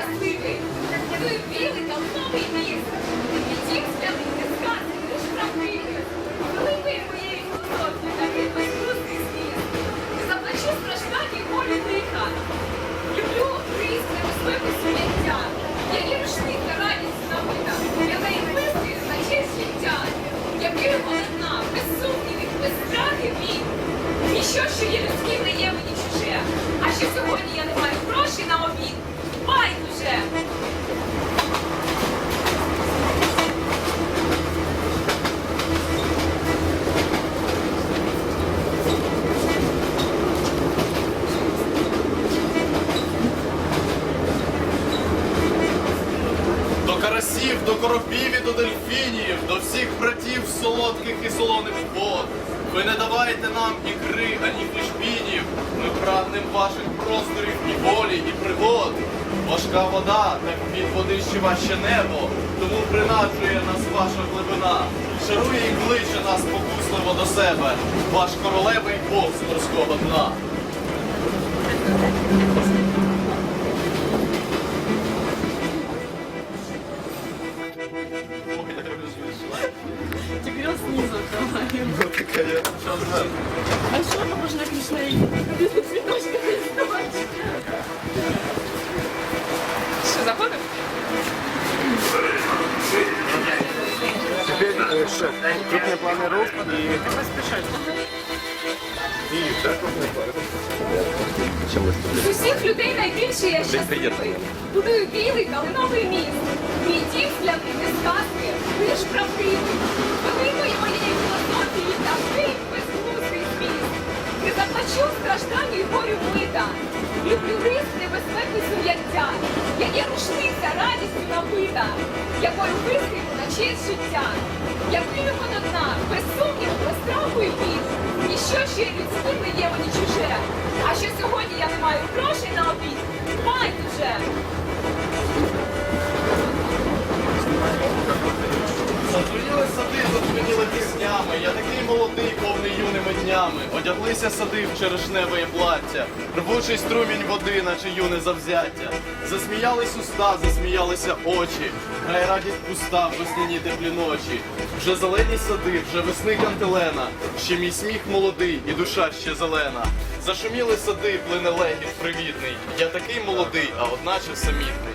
щасливий. Той білий та новий міст. Відтік святий не сказаний, лиш правдивий. Великої моєї філософії такий безглуздий зміст. Заплачу страждання і болі диха. Люблю різь небезпеку сміття. Я є рушник та радість набита. Я неї мислю на честь життя. Я вірю одна, без сумнівів, без страхи він. Ніщо, що є людським, не є мені чуже. А що сьогодні я не маю грошей на обід. Байдуже! До карасів, до коропів і до дельфінів, до всіх братів солодких і солоних вод. Ви не давайте нам ікри, ані фішбінів. Ми прагнем ваших просторів і волі, і пригод. Важка вода, так від води ще важче небо, тому принаджує нас ваша глибина. Шарує і кличе нас покусливо до себе, ваш королевий бог з морського дна. таке, що зверху? А что похоже на Кришнаи? Цветочки рисовать. Що заходив? Теперь э, шеф, крупные планы рук и... И да, крупные планы. Чем вы З усіх людей найбільше я щасливий. Будую білий калиновий міст. Мій дім скляний не сказки, лиш правдивий. Великої моєї набита, якою вискрипу на честь життя. Я вірю до дна, без сумніву, без страху і бід. Ніщо ще людським не є мені чуже. А що сьогодні я не маю грошей на обід? Байдуже! Задуріли сади, задзвеніли піснями. Я такий молодий, юними днями. Одяглися сади в черешневе плаття, рвучий струмінь води, наче юне завзяття. Засміялись уста, засміялися очі. Хай радість пуста в весняні теплі ночі. Вже зелені сади, вже весни кантелена. Ще мій сміх молодий і душа ще зелена. Зашуміли сади, плине легіт привітний. Я такий молодий, а одначе самітний.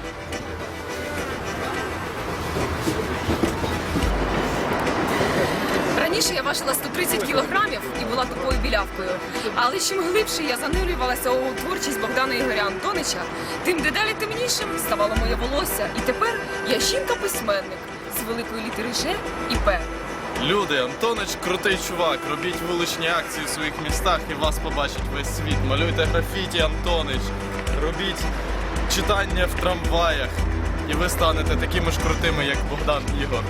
Важила 130 кілограмів і була тупою білявкою. Але чим глибше я занурювалася у творчість Богдана Ігоря Антонича, тим дедалі темнішим ставало моє волосся. І тепер я жінка-письменник з великої літери Ж і П. Люди, Антонич крутий чувак. Робіть вуличні акції у своїх містах і вас побачить весь світ. Малюйте графіті, Антонич. Робіть читання в трамваях. І ви станете такими ж крутими, як Богдан Ігор.